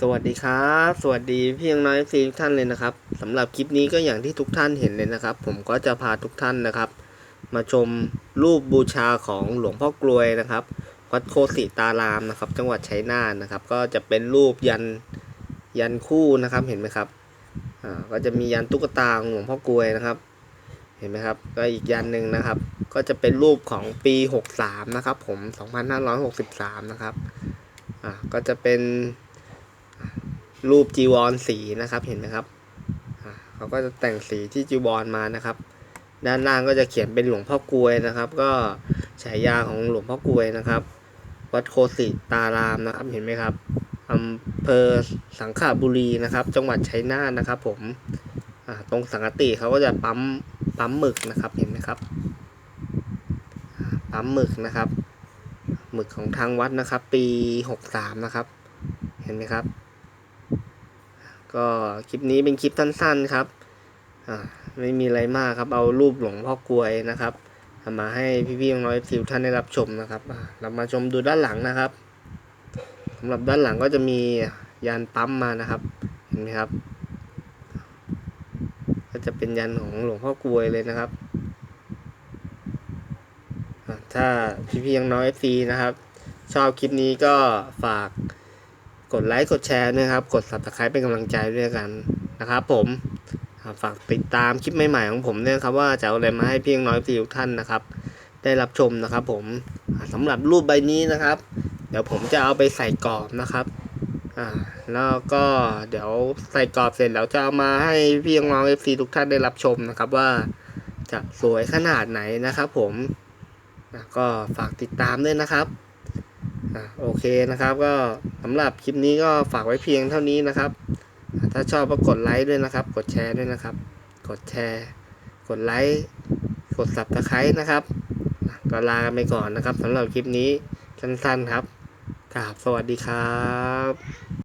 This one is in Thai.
สวัสดีครับ สวัสดีพี่ยังน้อยซีทุกท่านเลยนะครับสำหรับคลิปนี้ก็อย่างที่ทุกท่านเห็นเลยนะครับ ผมก็จะพาทุกท่านนะครับ มาชมรูปบูชาของหลวงพ่อกลวยนะครับวัดโคสิตารามนะครับ จังหวัดชัยนาทนะครับ ก็จะเป็นรูปยันยันคู่นะครับเห็นไหมครับอ่าก็จะมียันตุ๊กตาของหลวงพ่อกลวยนะครับ เห็นไหมครับ ก็อีกยันหนึ่งนะครับ ก็จะเป็นรูปของปี 63 นะครับ ผม 2563 นะครับอ่าก็จะเป็น รูปจีวรสีนะครับเห็นไหมครับเขาก็จะแต่งสีที่จีวรมานะครับ ด้านล่างก็จะเขียนเป็นหลวงพ่อกลวยนะครับ ก็ฉายาของหลวงพ่อกลวยนะครับ วัดโคสิตารามนะครับเห็นไหมครับอำเภอสังขบุรีนะครับ จังหวัดชัยนาทนะครับ ผมตรงสังกติเขาก็จะปั๊มปั๊มหมึกนะครับเห็นไหมครับปั๊มหมึกนะครับหมึกของทางวัดนะครับ ปีหกสามนะครับ เห็นไหมครับ ก็คลิปนี้เป็นคลิปสั้นๆครับไม่มีอะไรมากครับ เอารูปหลวงพ่อกลวยนะครับมาให้พี่ๆน้อยๆทิวท่านได้รับชมนะครับเรามาชมดูด้านหลังนะครับสำหรับด้านหลังก็จะมียานปั๊มมานะครับ เห็นไหมครับ ก็จะเป็นยันของหลวงพ่อกลวยเลยนะครับ ถ้าพี่ๆยังน้อยซีนะครับ ชอบคลิปนี้ก็ฝาก กดไลค์กดแชร์ด้วยครับ กด subscribe เป็นกำลังใจด้วยกันนะครับ ผมฝากติดตามคลิปใหม่ๆของผมด้วยครับว่าจะเอาอะไรมาให้พี่น้อยพี่ทุกท่านนะครับ ได้รับชมนะครับ ผมอ่าสำหรับรูปใบนี้นะครับ เดี๋ยวผมจะเอาไปใส่กรอบนะครับอ่าแล้วก็เดี๋ยวใส่กรอบเสร็จแล้วจะเอามาให้พี่น้องเอฟซีทุกท่านได้รับชมนะครับว่าจะสวยขนาดไหนนะครับ ผมก็ฝากติดตามด้วยนะครับ อะโอเคนะครับ ก็สำหรับคลิปนี้ก็ฝากไว้เพียงเท่านี้นะครับ ถ้าชอบก็กดไลค์ด้วยนะครับ กดแชร์ด้วยนะครับ กดแชร์ กดไลค์กดสับตะไคร้นะครับก็ลากันไปก่อนนะครับสำหรับคลิปนี้สั้นๆครับกราบสวัสดีครับ